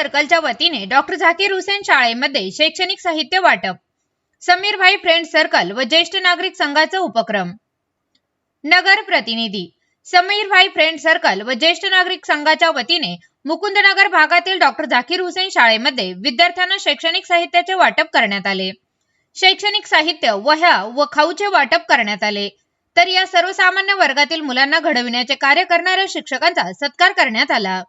सर्कलच्या वतीने डॉक्टर झाकीर हुसेन शाळेमध्ये शैक्षणिक साहित्य वाटप. समीरभाई फ्रेंड सर्कल व ज्येष्ठ नागरिक संघाचा उपक्रम. नगर प्रतिनिधी. समीरभाई फ्रेंड सर्कल व ज्येष्ठ नागरिक संघाच्या वतीने मुकुंदनगर भागातील डॉक्टर झाकीर हुसेन शाळेमध्ये विद्यार्थ्यांना शैक्षणिक साहित्याचे वाटप करण्यात आले. शैक्षणिक साहित्य वह्या व खाऊचे वाटप करण्यात आले. तर या सर्वसामान्य वर्गातील मुलांना घडविण्याचे कार्य करणाऱ्या शिक्षकांचा सत्कार करण्यात आला.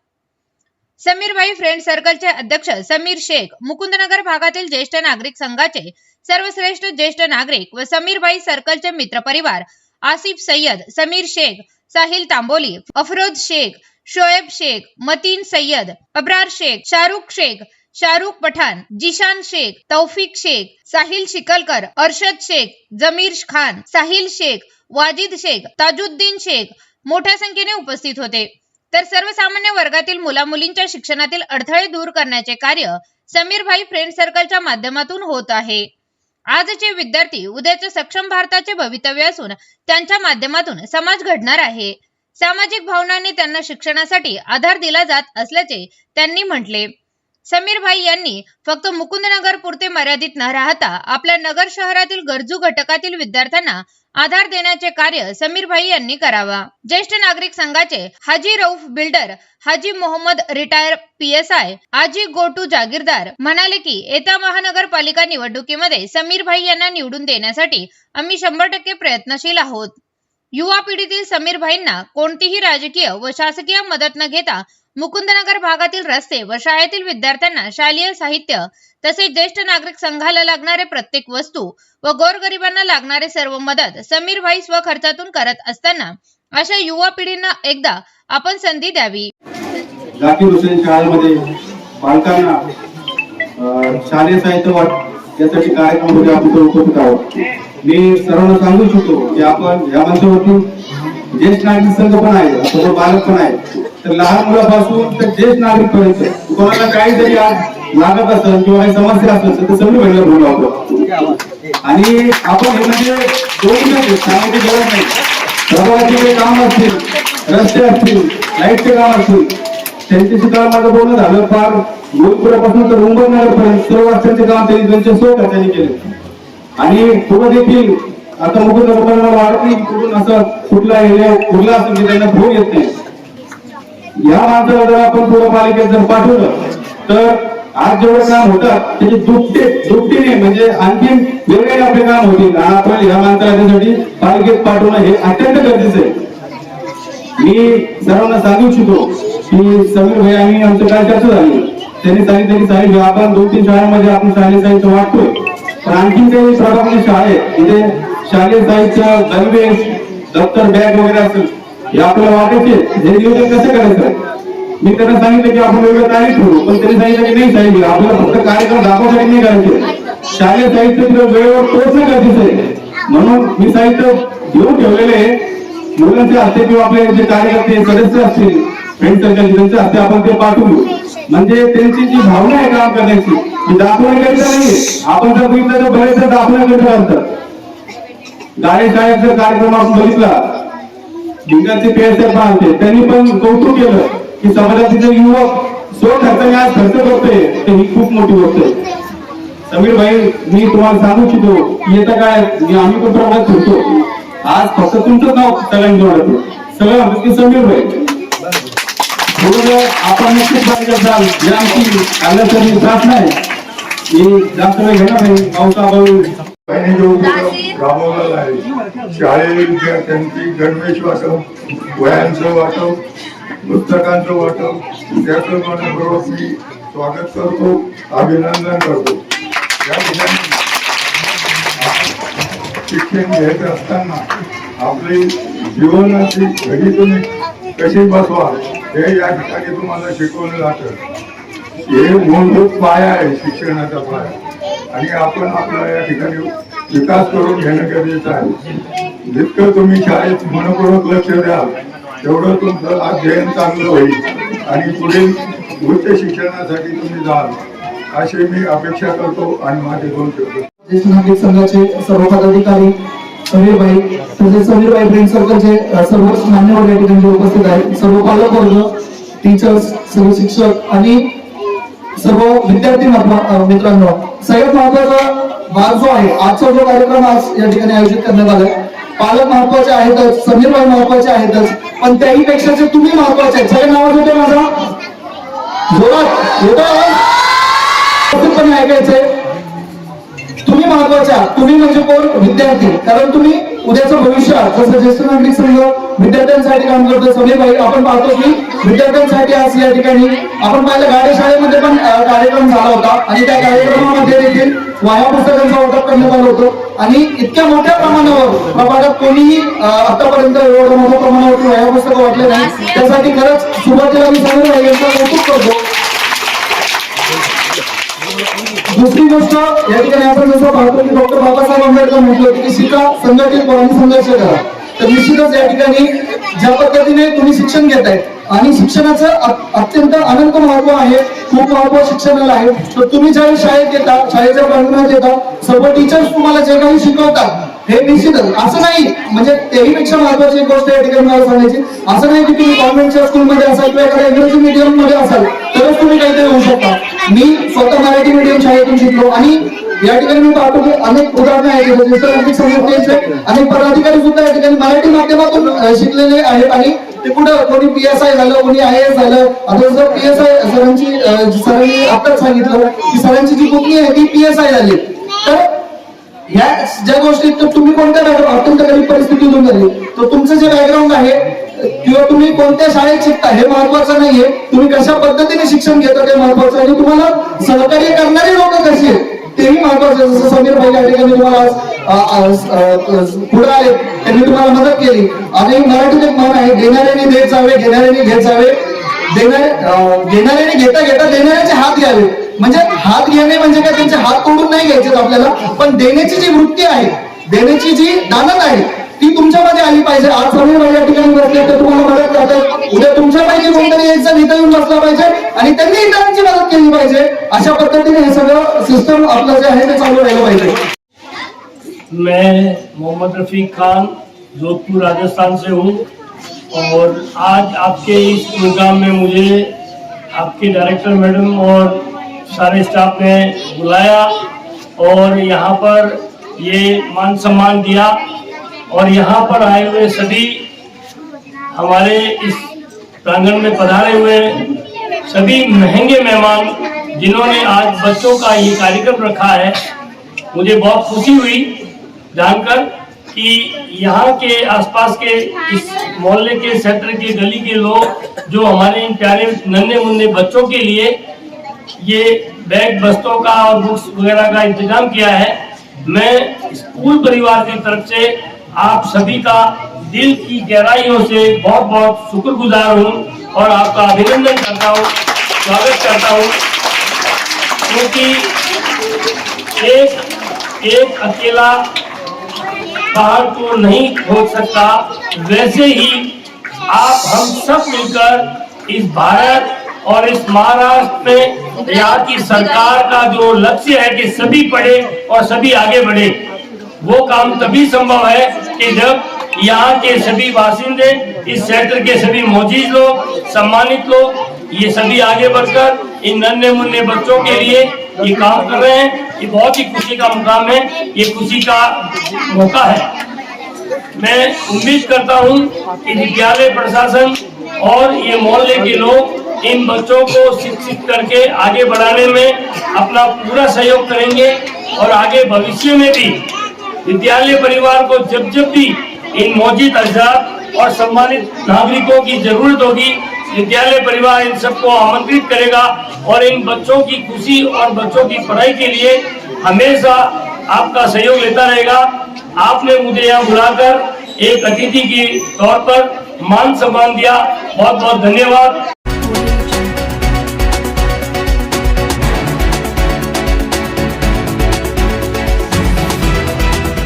समीरबाई फ्रेंड सर्कलचे अध्यक्ष समीर शेख मुकुंदनगर भागातील ज्येष्ठ नागरिक संघाचे सर्वश्रेष्ठ ज्येष्ठ नागरिक व समीरबाई सर्कलचे मित्रपरिवार आसिफ सय्यद समीर शेख साहिल तांबोली अफरोज शेख शोएब शेख मतीन सय्यद अब्रार शेख शाहरुख शेख शाहरुख पठाण जिशान शेख तौफिक शेख साहिल शिकलकर अर्शद शेख जमीर खान साहिल शेख वाजिद शेख ताजुद्दीन शेख मोठ्या संख्येने उपस्थित होते. तर सर्वसामान्य वर्गातील मुलामुलींच्या शिक्षणातील अडथळे दूर करण्याचे कार्य समीरभाई फ्रेंड सर्कलच्या माध्यमातून होत आहे. आजचे विद्यार्थी उद्याचे सक्षम भारताचे भवितव्य असून त्यांच्या माध्यमातून समाज घडणार आहे. सामाजिक भावनांनी त्यांना शिक्षणासाठी आधार दिला जात असल्याचे त्यांनी म्हटले. समीरभाई यांनी फक्त मुकुंदनगर पुरते मर्यादित न राहता आपल्या नगर शहरातील गरजू घटकातील विद्यार्थ्यांना आधार देण्याचे कार्य समीरभाई यांनी करावा. ज्येष्ठ नागरिक संघाचे Haji Rauf builder Haji Mohammad retired P S I आजी गोटू जागीरदार म्हणाले की येत्या महानगरपालिका निवडणुकीमध्ये समीरभाई यांना निवडून देण्यासाठी आम्ही शंभर टक्के प्रयत्नशील आहोत. युवा पिढीतील समीरभाईंना कोणतीही राजकीय व शासकीय मदत न घेता मुकुंदनगर भागातील रस्ते व शाळेतील विद्यार्थ्यांना शालेय साहित्य तसेच ज्येष्ठ नागरिक संघाला लागणारे प्रत्येक वस्तू व गोरगरिबांना लागणारे सर्व मदत समीरभाई स्वखर्चातून करत असताना अशा युवा पिढींना एकदा आपण संधी द्यावी. झाकीर हुसेन शाळेमध्ये बालकांना शालेय साहित्य वाट यासाठी कार्यक्रममध्ये आपण उपस्थित आहोत. मी सर्वांना सांगू इच्छितो की आपण या मंचावरती ज्येष्ठ नागरिक संघ पण आहे सोबत बालक पण आहे तर लहान मुलापासून तर ज्येष्ठ नागरिक पर्यंत कोणाला काही जरी आज लागत असेल किंवा काही समस्या असेल तर सगळी महिला बोलू आपण. आणि आपण हे म्हणजे दोन्ही सांगायची गरज नाही. प्रभावाचे काही काम असतील रस्ते असतील लाईटचे काम असतील त्यांच्याशी काल माझं बोलणं झालं फार गोलपुरापासून तर मुंबईनगरपर्यंत सर्व रस्त्यांचे काम त्यांनी त्यांच्या सोय त्यांनी केले? आणि पुढे देखील आता मुकुंद लोकांना वाढत नाही कुठून असं कुठला एरिया कुठला असेल म्हणजे की त्यांना फोन येत नाही. या माणसाला जर आपण पुढे पालिकेत जर पाठवलं तर आज जेवढं काम होतात त्याचे दुपटे दुपटीने म्हणजे आणखी वेगळे आपले काम होतील. आपण या माणसाला त्यासाठी पालिकेत पाठवणं हे अत्यंत गरजेचं आहे. मी सर्वांना सांगू इच्छितो की समीर भाई आणि आमचं काय चर्चा झाली त्यांनी सांगितलं की साहेब आपण दोन तीन शाळांमध्ये आपण शालेय साहित्य वाटतोय. पण आणखी काही प्रभावी शाळा आहेत तिथे शालेय साहित्य दरवेश दप्तर बॅग वगैरे असेल हे आपल्याला वाटायचे हे नियोजन कसं करायचं? मी त्यांना सांगितलं की आपण वेगळं तारीख ठेवू पण त्यांनी सांगितलं की नाही सांगितलं. आपल्याला फक्त कार्यक्रम दाखवण्यासाठी नाही करायचे. शालेय साहित्य वेळेवर पोहोचणं गरजेचं आहे. म्हणून मी साहित्य घेऊन ठेवलेले मुलांचे हस्ते किंवा आपले जे कार्यकर्ते सदस्य असतील फ्रेंड सर्कल त्यांच्या हस्ते आपण ते पाठवू. म्हणजे त्यांची जी भावना आहे काम करण्याची ती दाखवण्याकरिता नाही आपण जर बघितलं तर बरेचदा दाखवण्याकरिता असतं गाडी शाळेत जर कार्यक्रम आपण बघितला भिंगाचे पेअर पाहते. त्यांनी पण कौतुक केलं की समाजातील युवक स्व खर्चाने आज खर्च करतोय ते ही खूप मोठी गोष्ट आहे. समीर भाई मी तुम्हाला सांगू इच्छितो येतं काय आम्ही पण प्रमाणात ठेवतो आज फक्त तुमचं नाव सगळ्यांनी जोडतो सगळं म्हणतात समीर भाई आपण नक्कीच पाहिजे असाल या आमची आल्यासाठी प्रार्थना आहे. मी जास्त वेळ घेणार नाही. पावसा काही जो राबवलेला आहे शाळेतील विद्यार्थ्यांची गणवेश वाटप वयांचं वाटप पुस्तकांचं वाटप त्याप्रमाणे बरोबर मी स्वागत करतो अभिनंदन करतो. या ठिकाणी शिक्षण घेत असताना आपली जीवनाची घडी तुम्ही कशी बसवा हे या ठिकाणी तुम्हाला शिकवलं जातं. हे मूलभूत पाया आहे शिक्षणाचा पाया. आणि आपण आपला या ठिकाणी विकास करून घेणं गरजेचं आहे. जितकं तुम्ही शाळेत मनपूर्वक लक्ष द्याल तेवढं तुमचं अध्ययन चांगलं होईल. आणि पुढील उच्च शिक्षणासाठी तुम्ही जाल अशी मी अपेक्षा करतो आणि माझे दोन ज्येष्ठ नागरिक संघाचे सर्व पदाधिकारी समीरबाई तसेच समीरबाई फ्रेंड सर्कलचे सर्व मान्यवर या ठिकाणी उपस्थित आहेत. सर्व पालकवर्ग टीचर्स सर्व शिक्षक आणि सर्व विद्यार्थी मित्रांनो सगळ्यात महत्त्वाचा भाग जो आहे आजचा जो कार्यक्रम आज या ठिकाणी आयोजित करण्यात आलाय पालक महत्त्वाचे आहेतच समीर भाई महत्त्वाचे आहेतच पण त्याही पेक्षा जे तुम्ही महत्त्वाचे आहेत सगळे नावाज होते माझा? जोरात येतो पण ऐकायचंय. तुम्ही महत्त्वाच्या तुम्ही म्हणजे कोण? विद्यार्थी. कारण तुम्ही उद्याचं भविष्य जसं ज्येष्ठ नागरिक संघ विद्यार्थ्यांसाठी काम करतो सगळे भाई आपण पाहतो की विद्यार्थ्यांसाठी आज या ठिकाणी आपण पाहिलं गाडी शाळेमध्ये पण कार्यक्रम झाला होता. आणि त्या कार्यक्रमामध्ये देखील वाया पुस्तकांचं वाटप करण्यात आलं होतं. आणि इतक्या मोठ्या प्रमाणावर प्रभागात कोणीही आतापर्यंत एवढं मोठ्या प्रमाणावर वाया पुस्तकं वाटले नाही. त्यासाठी खरंच सुरुवातीला मी सांगितलं यांचा कौतुक करतो. दुसरी गोष्ट या ठिकाणी आपण जसं पाहतो की डॉक्टर बाबासाहेब आंबेडकर म्हटलं की शिका संघटित आणि संघर्ष करा. तर निश्चितच या ठिकाणी ज्या पद्धतीने तुम्ही शिक्षण घेताय आणि शिक्षणाचं अत्यंत अनंत महत्त्व आहे खूप महत्त्व शिक्षणाला आहे. तर तुम्ही ज्यावेळी शाळेत येता शाळेच्या प्रांगणात येता सर्व टीचर्स तुम्हाला जे काही शिकवतात हे निश्चितच. असं नाही म्हणजे तेही पेक्षा महत्वाची एक गोष्ट या ठिकाणी मला सांगायची. असं नाही की तुम्ही गव्हर्नमेंटच्या स्कूलमध्ये असाल किंवा एखाद्या इंग्रजी मीडियममध्ये असाल तरच तुम्ही काहीतरी होऊ शकता. मी स्वतः मराठी मीडियम शाळेतून शिकलो आणि या ठिकाणी मी पाहतो की अनेक उदाहरणं आहेत. संघटनेचे अनेक पदाधिकारी सुद्धा या ठिकाणी मराठी माध्यमातून शिकलेले आहेत आणि ते कुठं कोणी पी एस आय झालं कोणी आय एस झालं. आता जर पी एस आय सरांची सरांनी आताच सांगितलं की सरांची जी पुतणी आहे ती पी एस आय झाली. तर ह्या ज्या गोष्टी तुम्ही कोणत्या बॅकग्राऊंड अत्यंत गरीब परिस्थितीतून झाली तर तुमचं जे बॅकग्राऊंड आहे किंवा तुम्ही कोणत्या शाळेत शिकता हे महत्वाचं नाहीये. तुम्ही कशा पद्धतीने शिक्षण घेता ते महत्वाचं आणि तुम्हाला सहकार्य करणारे लोक कशी आहेत तेही महत्वाचं जसं समीर भाई या ठिकाणी तुम्हाला पुढे आले त्यांनी तुम्हाला मदत केली. आणि मराठीत एक म्हण आहे घेणाऱ्याने देत जावे घेणाऱ्याने घेत जावे. देणारे घेणाऱ्याने घेता घेता देणाऱ्याचे हात घ्यावे. म्हणजे हात घेणे म्हणजे काय? त्यांचे हात तोडून नाही घ्यायचे आपल्याला. पण देण्याची जी वृत्ती आहे देण्याची जी दानत आहे ती तुमच्यामध्ये आली पाहिजे. आज समीर भाई या ठिकाणी बसले तर तुम्हाला मदत उद्या तुमच्या पैकी कोणतरी एक जण इथं येऊन बसला पाहिजे आणि त्यांनी इतरांची मदत केली पाहिजे. अशा पद्धतीने हे सगळं सिस्टम आपलं जे आहे ते चालू राहिलं पाहिजे. मैं मोहम्मद रफीक खान जोधपुर राजस्थान से हूँ और आज आपके इस प्रोग्राम में मुझे आपके डायरेक्टर मैडम और सारे स्टाफ ने बुलाया और यहाँ पर ये मान सम्मान दिया और यहाँ पर आए हुए सभी हमारे इस प्रांगण में पधारे हुए सभी महँगे मेहमान जिन्होंने आज बच्चों का ये कार्यक्रम रखा है, मुझे बहुत खुशी हुई जानकर कि यहाँ के आसपास के इस मोहल्ले के क्षेत्र के गली के लोग जो हमारे इन प्यारे नन्हे मुन्ने बच्चों के लिए ये बैग, बस्तों का और बुक्स वगैरह का इंतज़ाम किया है, मैं स्कूल परिवार की तरफ़ से आप सभी का दिल की गहराइयों से बहुत बहुत शुक्रगुजार हूँ और आपका अभिनंदन करता हूँ, स्वागत करता हूँ। क्योंकि एक एक अकेला पहाड़ को नहीं खोद सकता, वैसे ही आप हम सब मिलकर इस भारत और इस महाराष्ट्र में यहाँ की सरकार का जो लक्ष्य है कि सभी पढ़े और सभी आगे बढ़े, वो काम तभी संभव है कि जब यहाँ के सभी बासिंदे इस क्षेत्र के सभी मौजूद लोग, सम्मानित लोग, ये सभी आगे बढ़कर इन नन्हे मुन्ने बच्चों के लिए ये काम कर रहे हैं। ये बहुत ही खुशी का मुकाम है, ये खुशी का मौका है। मैं उम्मीद करता हूँ कि विद्यालय प्रशासन और ये मोहल्ले के लोग इन बच्चों को शिक्षित करके आगे बढ़ाने में अपना पूरा सहयोग करेंगे और आगे भविष्य में भी विद्यालय परिवार को जब जब भी इन मौजूद अजा और सम्मानित नागरिकों की ज़रूरत होगी। विद्यालय परिवार इन सबको आमंत्रित करेगा और इन बच्चों की खुशी और बच्चों की पढ़ाई के लिए हमेशा आपका सहयोग लेता रहेगा। आपने मुझे यहाँ बुलाकर एक अतिथि के तौर पर मान सम्मान दिया। बहुत बहुत धन्यवाद।